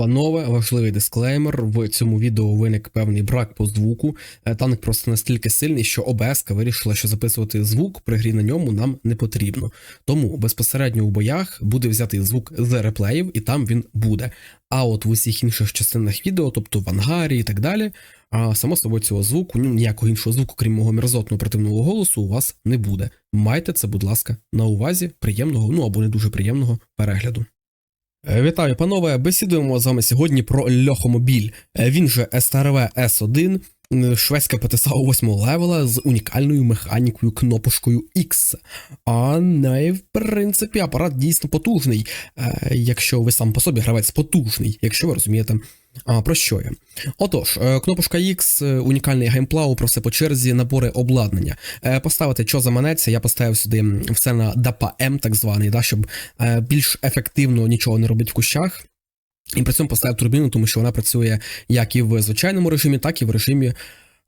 Панове, важливий дисклеймер. В цьому відео виник певний брак по звуку. Е, Танк просто настільки сильний, що ОБС вирішила, що записувати звук при грі на ньому нам не потрібно. Тому безпосередньо у боях буде взятий звук з реплеїв, і там він буде. А от в усіх інших частинах відео, тобто в ангарі і так далі, а само собою цього звуку, ніякого іншого звуку, крім мого мерзотного противного голосу, у вас не буде. Майте це, будь ласка, на увазі приємного, ну або не дуже приємного перегляду. Е, Вітаю, панове! Бесідуємо з вами сьогодні про льохомобіль. Е, Він же СТРВ С1, м, шведська ПТСА 8 левела з унікальною механікою кнопочкою X. А не, в принципі, апарат дійсно потужний. Е, Якщо ви сам по собі гравець потужний, якщо ви розумієте. А, про що я? Отож, е, кнопочка X, е, унікальний геймплау, про все по черзі, набори обладнання. Поставити, що заманеться, я поставив сюди все на DAPA M, так званий, да, щоб більш ефективно нічого не робити в кущах. І при цьому поставив турбіну, тому що вона працює як і в звичайному режимі, так і в режимі.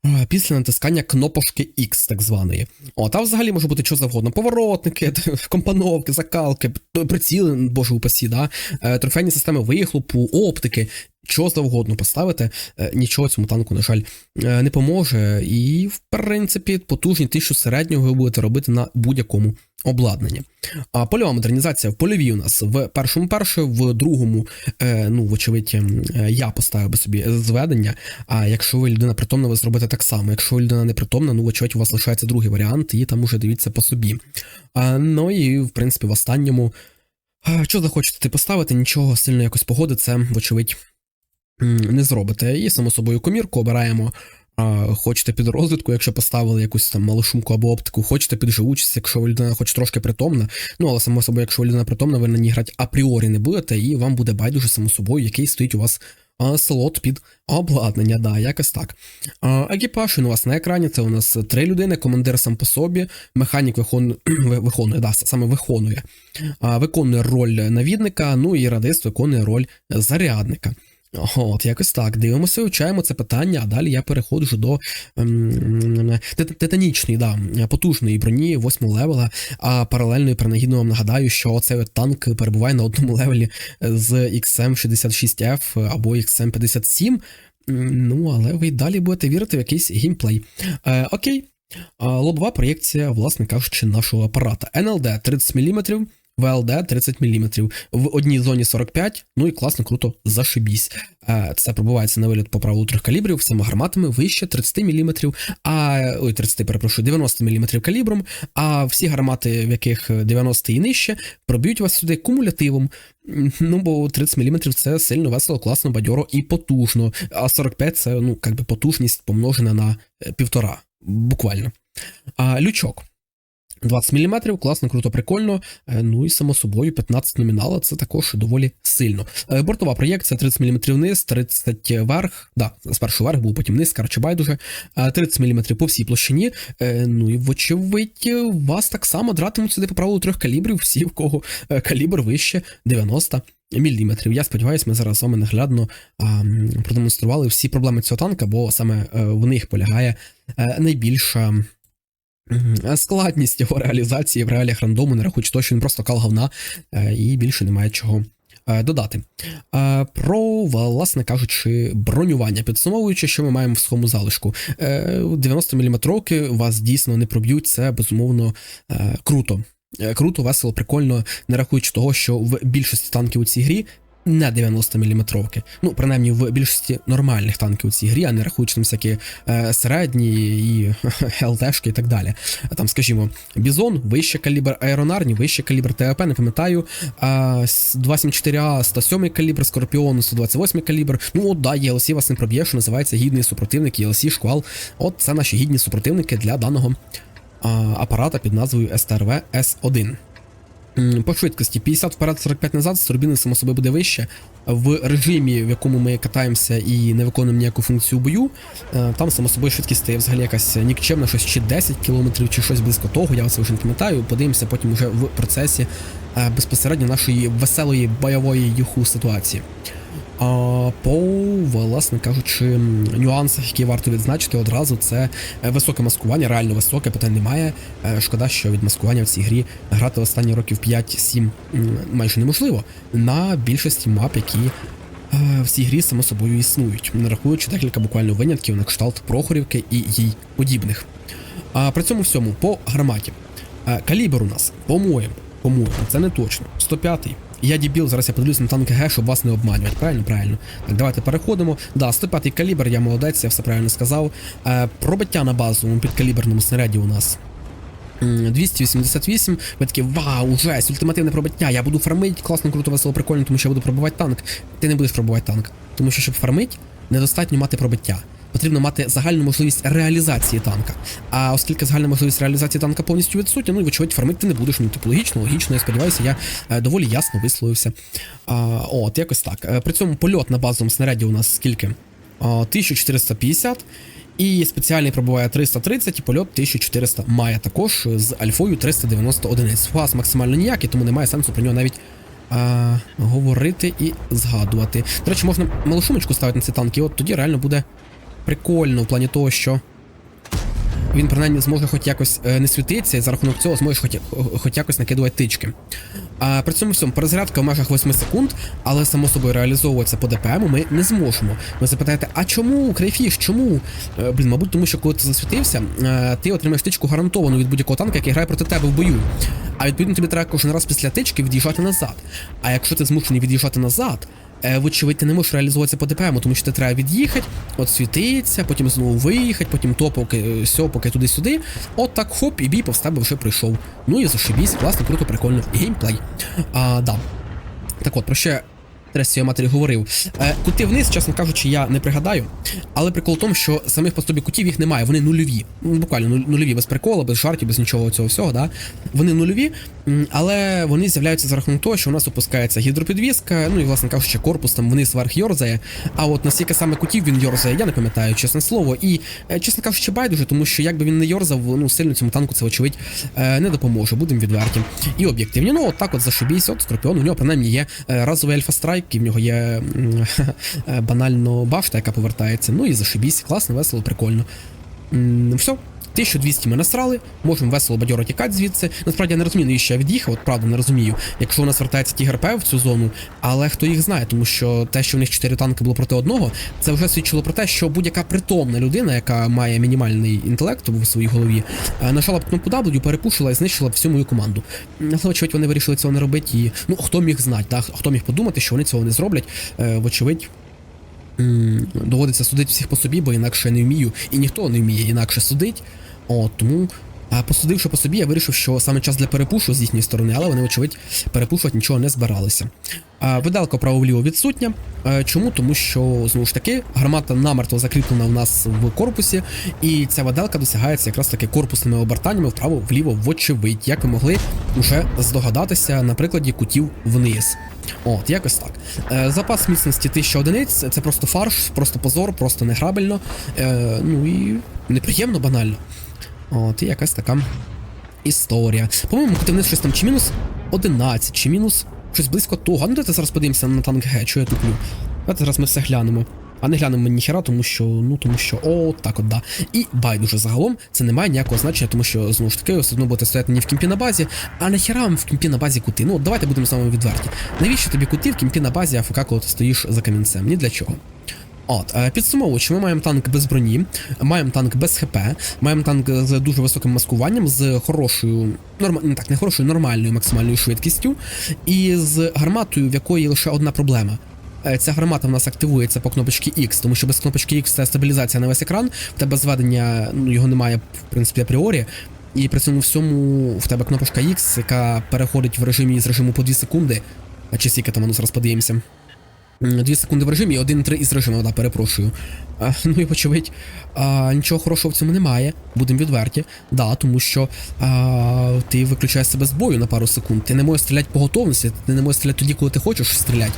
е, Після натискання кнопочки X, так званої. О, та взагалі може бути що завгодно. Поворотники, компоновки, закалки, приціли, боже упасі, да? е, трофейні системи вихлопу, оптики, що завгодно поставити, е, нічого цьому танку, на жаль, е, не поможе. І, в принципі, потужні тисячу середнього ви будете робити на будь-якому обладнанні. А польова модернізація в польовій у нас в першому перше, в другому, е, ну, вочевидь, ем, я поставив би собі зведення. А якщо ви людина притомна, ви зробите так само. Якщо ви людина непритомна, ну, вочевидь, у вас лишається другий варіант, і там уже дивіться по собі. А, ну і, в принципі, в останньому. Що захочете ти поставити, нічого сильно якось погоди, це, вочевидь, не зробите. І само собою комірку обираємо. Хочете під розвідку, якщо поставили якусь там малошумку або оптику, хочете під живучість, якщо людина хоч трошки притомна. Ну але само собою, якщо людина притомна, ви на ній грати апріорі не будете, і вам буде байдуже само собою, який стоїть у вас а, слот під обладнання. Да, якось так. А, екіпаж він у вас на екрані. Це у нас три людини, командир сам по собі, механік виконує, виконує, да, саме виконує, а, виконує роль навідника, ну і радист виконує роль зарядника. От, якось так. Дивимося, вивчаємо це питання, а далі я переходжу до ем, титанічної, да, потужної броні 8 левела. А паралельно і принагідно вам нагадаю, що цей танк перебуває на одному левелі з XM66F або XM57. Ну, але ви далі будете вірити в якийсь геймплей. Е, окей. Лобова проєкція, власне кажучи, нашого апарата. NLD 30 мм, VLD 30 мм. В одній зоні 45, ну і класно, круто, зашибісь. Це пробувається на виліт по правилу трьох калібрів, всіма гарматами вище 30 мм, а ой, 30, перепрошую, 90 мм калібром, а всі гармати, в яких 90 і нижче, проб'ють вас сюди кумулятивом. Ну, бо 30 мм це сильно весело, класно, бадьоро і потужно. А 45 це ну, як би потужність помножена на е, півтора, буквально. А, лючок. 20 мм, класно, круто, прикольно. Е, Ну і само собою 15 номінала це також доволі сильно. Е, Бортова проєкція 30 мм вниз, 30 вверх. Да, спершу вверх був, потім вниз, коротше, байдуже. Е, 30 мм по всій площині. Е, Ну і вочевидь, вас так само дратимуть сюди по правилу трьох калібрів, всі, в кого е, калібр вище 90 міліметрів. Я сподіваюся, ми зараз з вами наглядно а, продемонстрували всі проблеми цього танка, бо саме е, в них полягає е, найбільша. Складність його реалізації в реаліях рандому, не рахуючи того, що він просто кал говна е, і більше немає чого е, додати. Е, Про, власне кажучи, бронювання. Підсумовуючи, що ми маємо в схому залишку. Е, 90 мм вас дійсно не проб'ють, це безумовно круто. Круто, весело, прикольно, не рахуючи того, що в більшості танків у цій грі не 90 мм. Ну, принаймні, в більшості нормальних танків у цій грі, а не рахуючи там всякі е, середні і ЛТшки і так далі. Там, скажімо, Бізон, вище калібр аеронарні, вище калібр ТАП, не пам'ятаю. А, 274А, 107 калібр, Скорпіон, 128 калібр. Ну, от да, ЄЛСі вас не проб'є, що називається гідний супротивник, ЄЛСі, шквал. От це наші гідні супротивники для даного а, апарата під назвою STRV S1. По швидкості 50 вперед, 45 назад, з турбіни само собі буде вище. В режимі, в якому ми катаємося і не виконуємо ніяку функцію бою, е, там само собою швидкість стає взагалі якась нікчемна, щось чи 10 км, чи щось близько того. Я це вже не пам'ятаю. Подивимося потім уже в процесі е, безпосередньо нашої веселої бойової юху ситуації. По, власне кажучи, нюансах, які варто відзначити одразу, це е, високе маскування, реально високе, питань немає. Е, Шкода, що від маскування в цій грі грати останні років 5-7 майже неможливо на більшості мап, які е, в цій грі само собою існують, не рахуючи декілька буквально винятків на кшталт Прохорівки і їй подібних. А при цьому всьому по гарматі. Калібр у нас, по-моєму, по-моєму, це не точно. 105-й. Я дебіл, зараз я подивлюсь на танк Г, щоб вас не обманювати. Правильно, правильно. Так, давайте переходимо. Да, 105-й калібр, я молодець, я все правильно сказав. Е, пробиття на базовому підкаліберному снаряді у нас. 288, ви такі, вау, жесть, ультимативне пробиття, я буду фармити, класно, круто, весело, прикольно, тому що я буду пробивати танк. Ти не будеш пробивати танк. Тому що, щоб фармити, недостатньо мати пробиття. Потрібно мати загальну можливість реалізації танка. А оскільки загальна можливість реалізації танка повністю відсутня, ну і вочевидь фармити ти не будеш. Ну, типу, логічно, логічно, я сподіваюся, я е, доволі ясно висловився. А, от, якось так. Е, При цьому польот на базовому снаряді у нас скільки? 1450. І спеціальний пробуває 330, і польот 1400 має також з альфою 390 одиниць. Фугас максимально ніякий, тому немає сенсу про нього навіть а, говорити і згадувати. До речі, можна малошумочку ставити на ці танки, от тоді реально буде прикольно в плані того, що він принаймні зможе хоч якось е, не світитися, і за рахунок цього зможе хоч, хоч якось накидувати тички. А при цьому всьому перезарядка в межах 8 секунд, але само собою реалізовуватися по ДПМу ми не зможемо. Ви запитаєте, а чому, Крейфіш, чому? Е, блін, мабуть, тому що коли ти засвітився, е, ти отримаєш тичку гарантовану від будь-якого танка, який грає проти тебе в бою. А відповідно тобі треба кожен раз після тички від'їжджати назад. А якщо ти змушений від'їжджати назад, е, вочевидь, ти не можеш реалізуватися по ДПМу, тому що ти треба від'їхати, от світиться, потім знову виїхати, потім то, поки сьо, поки туди-сюди. От так хоп, і бій повз тебе вже прийшов. Ну і зашибісь, класно, круто, прикольно. Геймплей. А, да. Так от, про я Трес цієї матері говорив. Е, кути вниз, чесно кажучи, я не пригадаю. Але прикол в тому, що самих по собі кутів їх немає, вони нульові. Ну, буквально нульові, без прикола, без жартів, без нічого цього всього, да. Вони нульові, але вони з'являються за рахунок того, що у нас опускається гідропідвізка, ну і, власне кажучи, корпус там вниз вверх йорзає. А от наскільки саме кутів він йорзає, я не пам'ятаю, чесне слово. І, е, чесно кажучи, байдуже, тому що якби він не йорзав, ну сильно цьому танку це, очевидь, е, не допоможе, будемо відверті. І об'єктивні. Ну, от так от зашибісь, от Скорпіон, у нього принаймні є е, разовий альфа-страйк, і в нього є банально башта, яка повертається. Ну і зашибісь, класно, весело, прикольно. Все. 1200 ми насрали, можемо весело бадьоро тікати звідси. Насправді я не розумію, навіщо я від'їхав, от правда не розумію. Якщо у нас вертається ті ГРП в цю зону, але хто їх знає, тому що те, що в них 4 танки було проти одного, це вже свідчило про те, що будь-яка притомна людина, яка має мінімальний інтелект в своїй голові, е, нажала б кнопку W, перепушила і знищила всю мою команду. Але очевидь, вони вирішили цього не робити. І ну хто міг знати, так? хто міг подумати, що вони цього не зроблять, Е, вочевидь. Доводиться судити всіх по собі, бо інакше не вмію, і ніхто не вміє інакше судить. От тому, посудивши по собі, я вирішив, що саме час для перепушу з їхньої сторони, але вони, очевидь, перепушувати нічого не збиралися. А, виделка право-вліво відсутня. Чому? Тому що знову ж таки гармата намертво закріплена у нас в корпусі, і ця виделка досягається якраз таки корпусними обертаннями вправо-вліво, вочевидь, як ви могли вже здогадатися на прикладі кутів вниз. От, якось так. Е, запас міцності 1000 одиниць це просто фарш, просто позор, просто неграбельно. Е, ну і неприємно банально. От, і якась така історія. По-моєму, кути вниз щось там чи мінус 11, чи мінус щось близько того. А ну давайте зараз подивимося на танк Г, що я туплю. Давайте зараз ми все глянемо. А не глянемо ніхера, тому що, ну тому що, о, так от да. І байдуже загалом це не має ніякого значення, тому що знову ж таки все одно будете стояти не в кімпі на базі, а нахера вам в кімпі на базі кути. Ну, от давайте будемо з вами відверті. Навіщо тобі кути в кімпі на базі АФК, коли ти стоїш за камінцем? Ні для чого. От, е, підсумовуючи, ми маємо танк без броні, маємо танк без ХП, маємо танк з дуже високим маскуванням, з хорошою, норм... не так, не хорошою, нормальною максимальною швидкістю, і з гарматою, в якої лише одна проблема. Е, Ця гармата в нас активується по кнопочці X, тому що без кнопочки X це стабілізація на весь екран, в тебе зведення, ну його немає, в принципі, апріорі. І при цьому всьому в тебе кнопочка X, яка переходить в режимі з режиму по 2 секунди. А чи скільки там, ну зараз подивимося. 2 секунди в режимі, 1-3 із режиму, да, перепрошую. А, ну і очевидь, а, нічого хорошого в цьому немає, будемо відверті. Да, тому що а, ти виключаєш себе з бою на пару секунд. Ти не можеш стріляти по готовності, ти не можеш стріляти тоді, коли ти хочеш стріляти.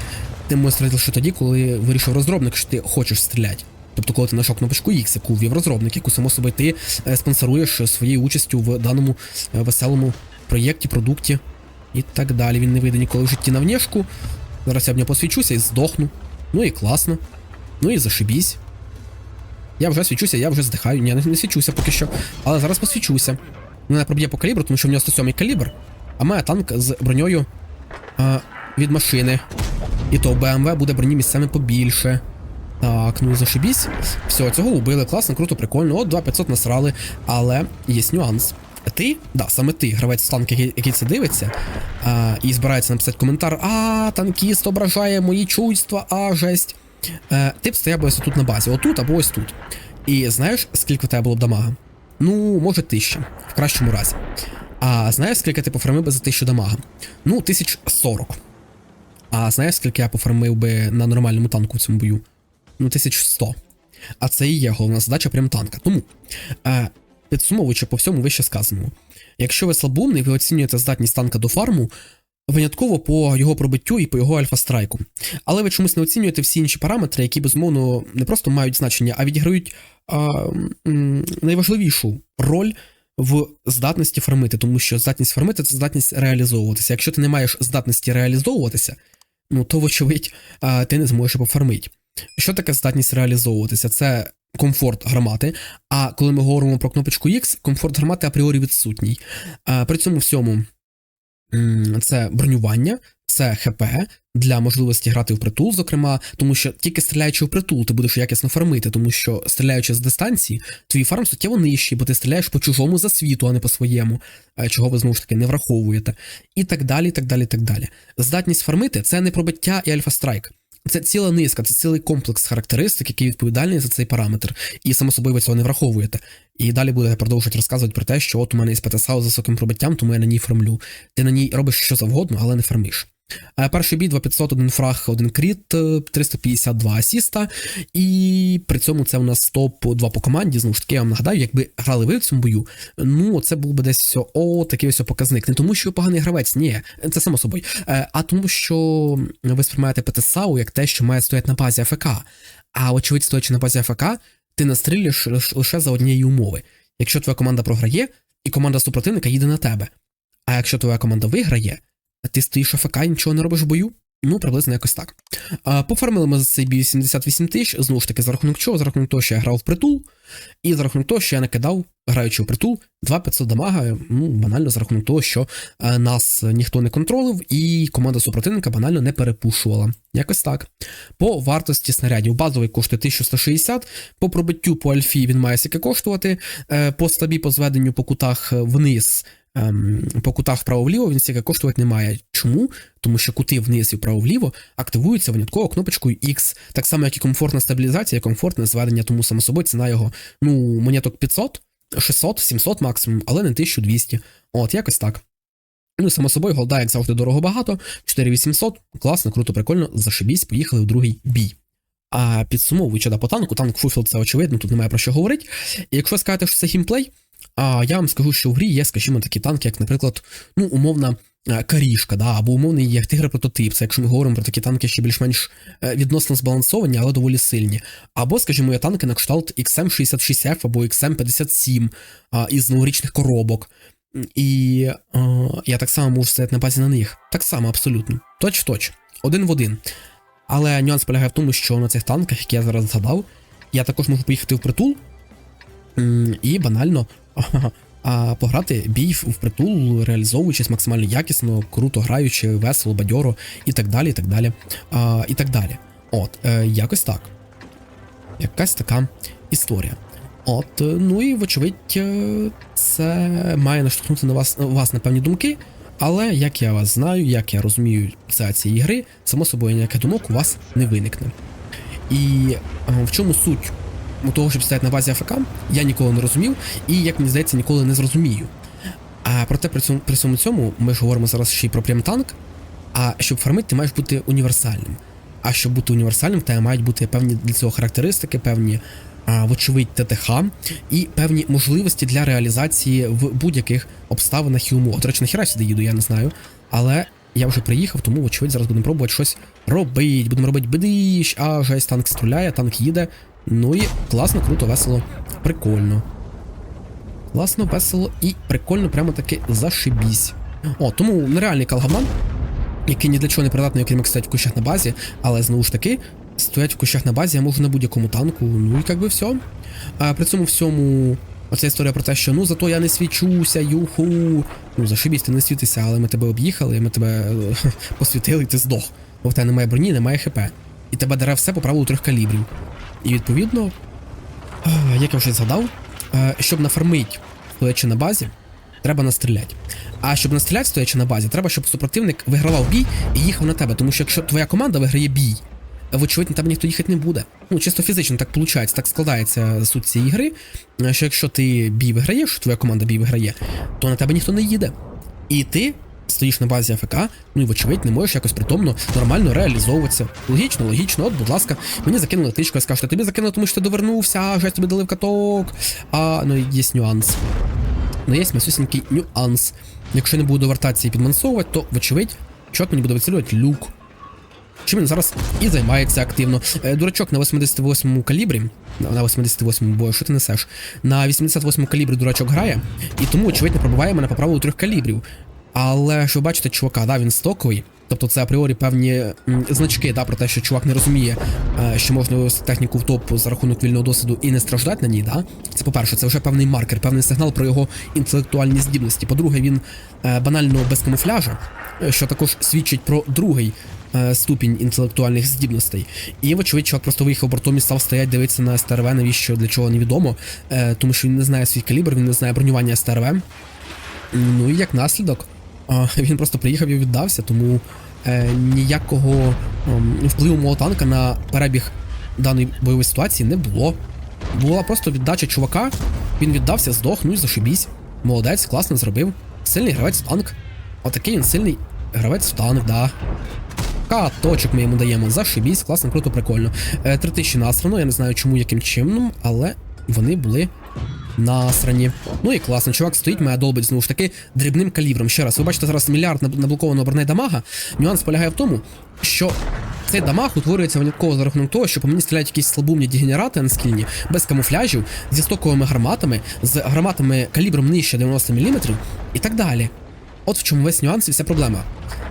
Ти можеш стріляти лише тоді, коли вирішив розробник, що ти хочеш стріляти. Тобто, коли ти знайшов кнопочку X, яку ввів розробник, яку само собою ти е, спонсоруєш своєю участю в даному е, веселому проєкті, продукті і так далі. Він не вийде ніколи в житті на внешку. Зараз я в нього посвічуся і здохну. Ну і класно. Ну і зашибісь. Я вже свічуся, я вже здихаю. Ні, не, не свічуся поки що. Але зараз посвічуся. Мене проб'є по калібру, тому що в нього 107 калібр, а має танк з броньою а, від машини. І то БМВ буде броні місцями побільше. Так, ну зашибісь. Все, цього убили, класно, круто, прикольно. От 2500 насрали. Але є нюанс. Ти, да, саме ти, гравець танк, який, який це дивиться, а, і збирається написати коментар: А, танкіст ображає мої чуйства, а жесть. Е, ти б стояв ось тут на базі, отут або ось тут. І знаєш, скільки в тебе було б дамага? Ну, може, тисяча, в кращому разі. А знаєш, скільки ти пофармив би за тисячу дамага? Ну, тисяч сорок. А знаєш, скільки я пофармив би на нормальному танку в цьому бою? Ну, 1100. А це і є головна задача прям танка. Тому, е, підсумовуючи по всьому вище сказаному, якщо ви слабумний, ви оцінюєте здатність танка до фарму винятково по його пробиттю і по його альфа-страйку. Але ви чомусь не оцінюєте всі інші параметри, які, безумовно, не просто мають значення, а відіграють а, найважливішу роль в здатності фармити, тому що здатність фармити це здатність реалізовуватися. Якщо ти не маєш здатності реалізовуватися, ну то, вочевидь, ти не зможеш пофармити. Що таке здатність реалізовуватися? Це комфорт гармати. А коли ми говоримо про кнопочку X, комфорт гармати апріорі відсутній. При цьому всьому це бронювання, це ХП для можливості грати в притул, зокрема, тому що тільки стріляючи в притул, ти будеш якісно фармити, тому що стріляючи з дистанції, твій фарм суттєво нижчий, бо ти стріляєш по чужому засвіту, а не по своєму, е, чого ви знову ж таки не враховуєте. І так далі, так далі, так далі. Здатність фармити це не пробиття і альфа-страйк. Це ціла низка, це цілий комплекс характеристик, який відповідальний за цей параметр. І само собою ви цього не враховуєте. І далі буде продовжувати розказувати про те, що от у мене із ПТСА з високим пробиттям, тому я на ній фармлю. Ти на ній робиш що завгодно, але не фармиш. Е, Перший бій 2500, один фраг, один кріт, е, 352 асіста. І при цьому це у нас топ-2 по команді. Знову ж таки, я вам нагадаю, якби грали ви в цьому бою, ну це був би десь все, о, такий ось показник. Не тому, що ви поганий гравець, ні, це само собою. Е, А тому, що ви сприймаєте ПТСАУ як те, що має стояти на базі АФК. А очевидь, стоячи на базі АФК, ти настрілюєш лише за однієї умови. Якщо твоя команда програє, і команда супротивника їде на тебе. А якщо твоя команда виграє, а ти стоїш АФК і нічого не робиш в бою? Ну, приблизно якось так. А, пофармили ми за цей бій 78 тисяч, знову ж таки, за рахунок чого? За рахунок того, що я грав в притул, і за рахунок того, що я накидав, граючи в притул, 2500 дамага, ну, банально за рахунок того, що е, нас ніхто не контролив, і команда супротивника банально не перепушувала. Якось так. По вартості снарядів базовий коштує 1160, по пробиттю по альфі він має скільки коштувати, е, по стабі, по зведенню по кутах вниз ем, по кутах вправо-вліво він стільки коштувати не має. Чому? Тому що кути вниз і вправо-вліво активуються винятково кнопочкою X, так само, як і комфортна стабілізація, комфортне зведення, тому само собою ціна його, ну, монеток 500, 600, 700 максимум, але не 1200. От, якось так. Ну, само собою, голда, як завжди, дорого багато, 4800, класно, круто, прикольно, зашибісь, поїхали в другий бій. А підсумовуючи да, по танку, танк Фуфіл це очевидно, тут немає про що говорити. І якщо сказати, що це геймплей, а я вам скажу, що в грі є, скажімо, такі танки, як, наприклад, ну, умовна е, карішка, да, або умовний є тигр прототип. Це якщо ми говоримо про такі танки, що більш-менш е, відносно збалансовані, але доволі сильні. Або, скажімо, є танки на кшталт XM66F або XM57 а, із новорічних коробок. І е, я так само можу стояти на базі на них. Так само, абсолютно. Точ-точ. Один в один. Але нюанс полягає в тому, що на цих танках, які я зараз згадав, я також можу поїхати в притул і банально а, пограти бій в притул, реалізовуючись максимально якісно, круто граючи, весело, бадьоро і так далі. І так далі. А, і так далі. От, е, якось так. Якась така історія. От, е, ну і вочевидь, е, це має наштовхнути на вас, вас на певні думки. Але як я вас знаю, як я розумію це цієї гри, само собою ніяких думок у вас не виникне. І в чому суть у того, щоб стояти на базі АФК, я ніколи не розумів, і, як мені здається, ніколи не зрозумію. А проте при цьому, при цьому цьому ми ж говоримо зараз ще й про прем-танк, а щоб фармити, ти маєш бути універсальним. А щоб бути універсальним, тебе мають бути певні для цього характеристики, певні, а, вочевидь, ТТХ і певні можливості для реалізації в будь-яких обставинах і умовах. До речі, нахіра сюди їду, я не знаю. Але я вже приїхав, тому, вочевидь, зараз будемо пробувати щось робити. Будемо робити бидищ, а жесть, танк стріляє, танк їде. Ну і класно, круто, весело, прикольно. Класно, весело і прикольно, прямо таки зашибісь. О, тому нереальний калгаман, який ні для чого не придатний, окрім як стоять в кущах на базі, але знову ж таки, стоять в кущах на базі, я можу на будь-якому танку, ну і як би все. А при цьому всьому. Оця історія про те, що ну зато я не свічуся, юху. Ну, зашибісь, ти не світися, але ми тебе об'їхали, ми тебе е, посвітили, і ти здох. бо в тебе немає броні, немає ХП. І тебе дере все по правилу трьох калібрів. І відповідно, е, як я вже згадав, е, щоб нафармить, стоячи на базі, треба настріляти. А щоб настріляти, стоячи на базі, треба, щоб супротивник вигравав бій і їхав на тебе. Тому що якщо твоя команда виграє бій, вочевидь, на тебе ніхто їхати не буде. Ну, чисто фізично так виходить, так складається суть цієї гри. е, Що якщо ти бій виграєш, твоя команда бій виграє, то на тебе ніхто не їде. І ти стоїш на базі АФК, ну і вочевидь не можеш якось притомно нормально реалізовуватися. Логічно, логічно, от, будь ласка, мені закинули тичку, я скажу, що тобі закинули, тому що ти довернувся, а вже тобі дали в каток. А ну є нюанс. Ну є масюсінький нюанс. Якщо не буду довертатися і підмансовувати, то вочевидь, чот мені буде вицілювати люк. Чим він зараз і займається активно. Е, Дурачок на 88-му калібрі. На на 88-му бою, що ти несеш? На 88-му калібрі дурачок грає, і тому, очевидь, не пробиває мене по правилу трьох калібрів. Але що ви бачите, чувака, да, він стоковий. Тобто це апріорі певні значки да, про те, що чувак не розуміє, е, що можна вивести техніку в топ за рахунок вільного досвіду і не страждати на ній. Да? Це по-перше, це вже певний маркер, певний сигнал про його інтелектуальні здібності. По-друге, він е, банально без камуфляжа, е, що також свідчить про другий ступінь інтелектуальних здібностей. І, вочевидь, чувак просто виїхав бортом і став стоять, дивитися на СТРВ, навіщо для чого невідомо, тому що він не знає свій калібр, він не знає бронювання СТРВ. Ну і як наслідок, він просто приїхав і віддався, тому е, ніякого ем, впливу мого танка на перебіг даної бойової ситуації не було. Була просто віддача чувака, він віддався, здох, ну і зашибісь. Молодець, класно зробив. Сильний гравець в танк. Отакий він сильний гравець в танк, да. Каточок ми йому даємо. Зашибісь, класно, круто, прикольно. Е, Три тисячі насрано, я не знаю чому, яким чином, але вони були насрані. Ну і класно, чувак стоїть, мене долбить знову ж таки дрібним калібром. Ще раз, ви бачите зараз мільярд наб- наблокованого броней дамага. Нюанс полягає в тому, що цей дамаг утворюється винятково за рахунок того, що по мені стріляють якісь слабумні дегенерати анскільні, без камуфляжів, зі стоковими гарматами, з гарматами калібром нижче 90 мм і так далі. От в чому весь нюанс і вся проблема.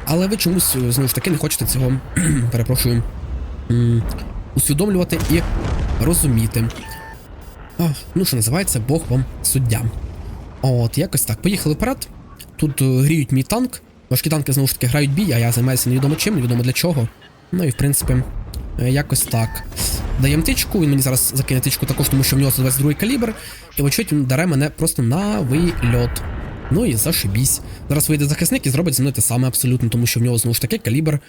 Але ви чомусь е, знову ж таки не хочете цього, перепрошую, усвідомлювати і розуміти. Ну, що називається, Бог вам суддя. От, якось так. Поїхали вперед. Тут е, гріють мій танк. Важкі танки знову ж таки грають бій, а я займаюся невідомо чим, невідомо для чого. Ну і в принципі, е, якось так. Даємо тичку, він мені зараз закине тичку також, тому що в нього 122 калібр. І вочевидь він даре мене просто на вильот. Ну і зашибісь. Зараз вийде захисник і зробить зі мною те саме абсолютно, тому що в нього знову ж таки калібр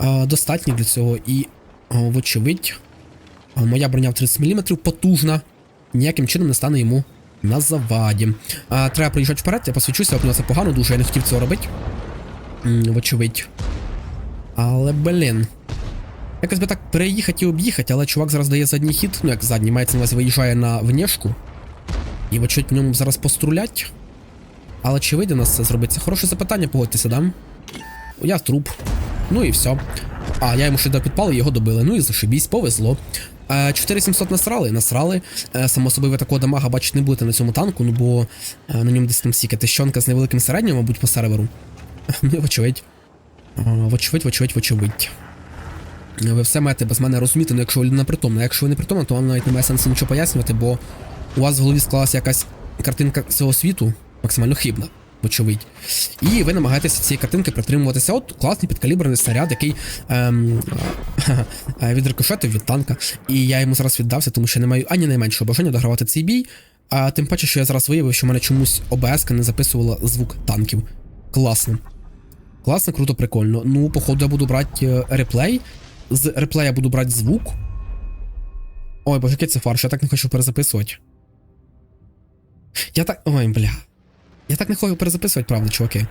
е, достатній для цього. І, вочевидь, е, моя броня в 30 мм потужна ніяким чином не стане йому на заваді. А, треба приїжджати вперед, я посвічуся, от у це погано, дуже я не хотів цього робити. Вочевидь. Але, блін. Якось би так переїхати і об'їхати, але чувак зараз дає задній хід, ну як задній, мається на увазі виїжджає на внешку. І вочевидь в ньому зараз пострулять. Але чи вийде нас це зробити? Хороше запитання, погодьтеся, да? Я труп. Ну і все. А, я йому ще до підпали, його добили. Ну і зашибісь, повезло. Е, 4700 насрали, насрали. Е, Само собою ви такого дамага бачити не будете на цьому танку, ну бо е, на ньому десь там сіка тищонка з невеликим середнім, мабуть, по серверу. Ну, і вочевидь. Е, Вочевидь, вочевидь, вочевидь. Е, Ви все маєте без мене розуміти, ну якщо ви людина притомна. Якщо ви не притомна, то вам навіть немає сенсу нічого пояснювати, бо у вас в голові склалася якась картинка цього світу максимально хибна. Вочевидь. І ви намагаєтеся цієї картинки притримуватися. От класний підкаліберний снаряд, який ем, е, відрикошетив від танка. І я йому зараз віддався, тому що не маю ані найменшого бажання догравати цей бій. А тим паче, що я зараз виявив, що в мене чомусь ОБС не записувала звук танків. Класно. Класно, круто, прикольно. Ну, походу, я буду брати е, реплей. З реплея буду брати звук. Ой, боже, який це фарш, я так не хочу перезаписувати. Я так. Ой, бля. Я так не хочу перезаписувати, правда, чуваки.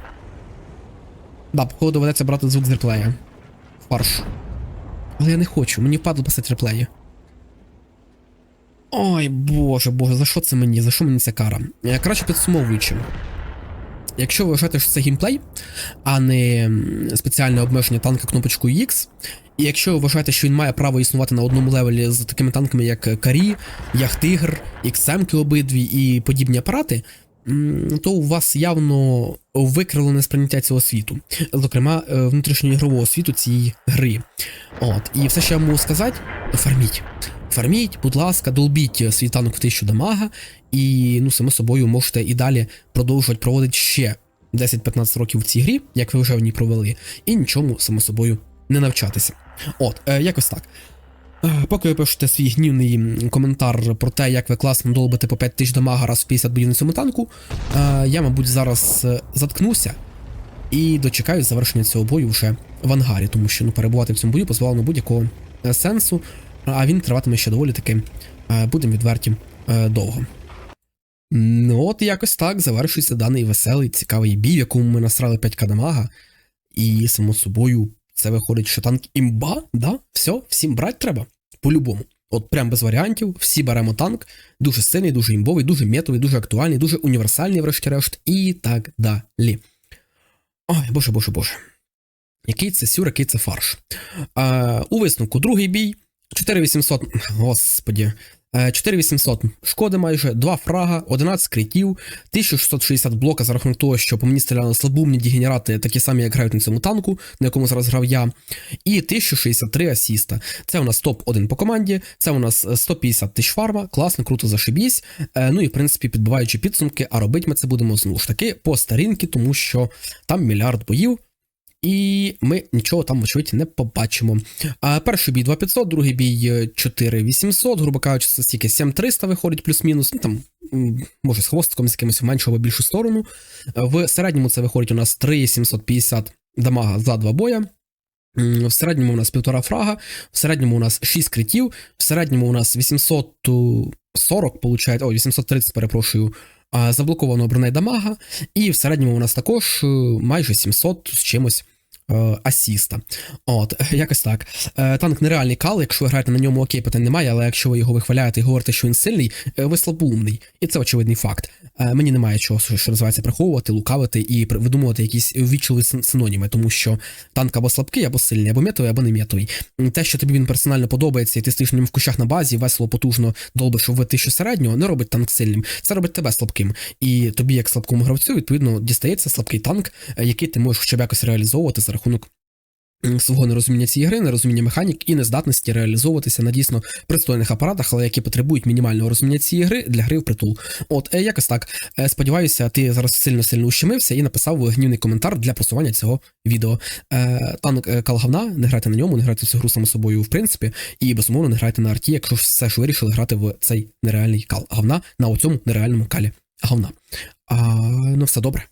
Да, походу доведеться брати звук з реплея. Фарш. Але я не хочу, мені впадло писати реплеї. Ой, боже, боже, за що це мені? За що мені ця кара? Краще підсумовуючи. Якщо ви вважаєте, що це геймплей, а не спеціальне обмеження танка кнопочкою X, і якщо ви вважаєте, що він має право існувати на одному левелі з такими танками, як Карі, Яхтигр, XM обидві і подібні апарати, то у вас явно викрилене сприйняття цього світу, зокрема е, внутрішньоігрового світу цієї гри. От, і все, що я можу сказати, фарміть. Фарміть, будь ласка, долбіть е, свій танк в 1000 дамага, і, ну, само собою, можете і далі продовжувати проводити ще 10-15 років в цій грі, як ви вже в ній провели, і нічому, само собою, не навчатися. От, е, якось так. Е, Поки ви пишете свій гнівний коментар про те, як ви класно долбите по 5 тисяч дамага раз в 50 боїв на цьому танку, е, я, мабуть, зараз е, заткнуся і дочекаюсь завершення цього бою вже в ангарі, тому що ну, перебувати в цьому бою позбавлено будь-якого е, сенсу, а він триватиме ще доволі таки, будемо відверті, довго. Ну, от якось так завершується даний веселий, цікавий бій, в якому ми насрали 5 дамага. І, само собою, це виходить, що танк імба, да? Все, всім брати треба. По-любому. От прям без варіантів, всі беремо танк, дуже сильний, дуже імбовий, дуже метовий, дуже актуальний, дуже універсальний, врешті-решт, і так далі. Ой, боже, боже, боже. Який це сюр, який це фарш. А, у висновку другий бій. 4800. Господі. Е, 4800 шкоди майже, 2 фрага, 11 критів, 1660 блока за рахунок того, що по мені стріляли слабумні дегенерати, такі самі, як грають на цьому танку, на якому зараз грав я, і 1063 асіста. Це у нас топ-1 по команді, це у нас е, 150 тисяч фарма, класно, круто зашибісь. Е, Ну і в принципі підбиваючи підсумки, а робити ми це будемо знову ж таки по старінки, тому що там мільярд боїв. І ми нічого там, вочевидь, не побачимо. А перший бій 2500, другий бій е, 4800, грубо кажучи, це стільки 7300 виходить плюс-мінус. Ну там може з хвостиком з якимось в меншу або більшу сторону. Е, В середньому це виходить у нас 3750 дамага за два боя. В середньому у нас півтора фрага, в середньому у нас 6 критів, в середньому у нас 840, получає, о, 830, перепрошую, заблоковано бронедамага, і в середньому у нас також е, майже 700 з чимось. Е, Асіста. От, якось так. Е, Танк нереальний кал, якщо ви граєте на ньому, окей, питань немає, але якщо ви його вихваляєте і говорите, що він сильний, е, ви слабоумний. І це очевидний факт. Мені немає чого, що називається, приховувати, лукавити і видумувати якісь ввічливі синоніми, тому що танк або слабкий, або сильний, або метовий, або не метовий. Те, що тобі він персонально подобається, і ти стоїш на ньому в кущах на базі, весело, потужно долбиш в тисячу середнього, не робить танк сильним. Це робить тебе слабким. І тобі, як слабкому гравцю, відповідно, дістається слабкий танк, який ти можеш хоча б якось реалізовувати за рахунок. Свого нерозуміння цієї гри, нерозуміння механік і нездатності реалізовуватися на дійсно пристойних апаратах, але які потребують мінімального розуміння цієї гри для гри в притул. От е, якось так. Е, сподіваюся, ти зараз сильно сильно ущемився і написав гнівний коментар для просування цього відео. Е, танк Калгавна, не грайте на ньому, не грайте в цю гру само собою, в принципі, і безумовно не грайте на арті, якщо все ж вирішили грати в цей нереальний кал гавна на оцьому нереальному калі гавна. А, ну все добре.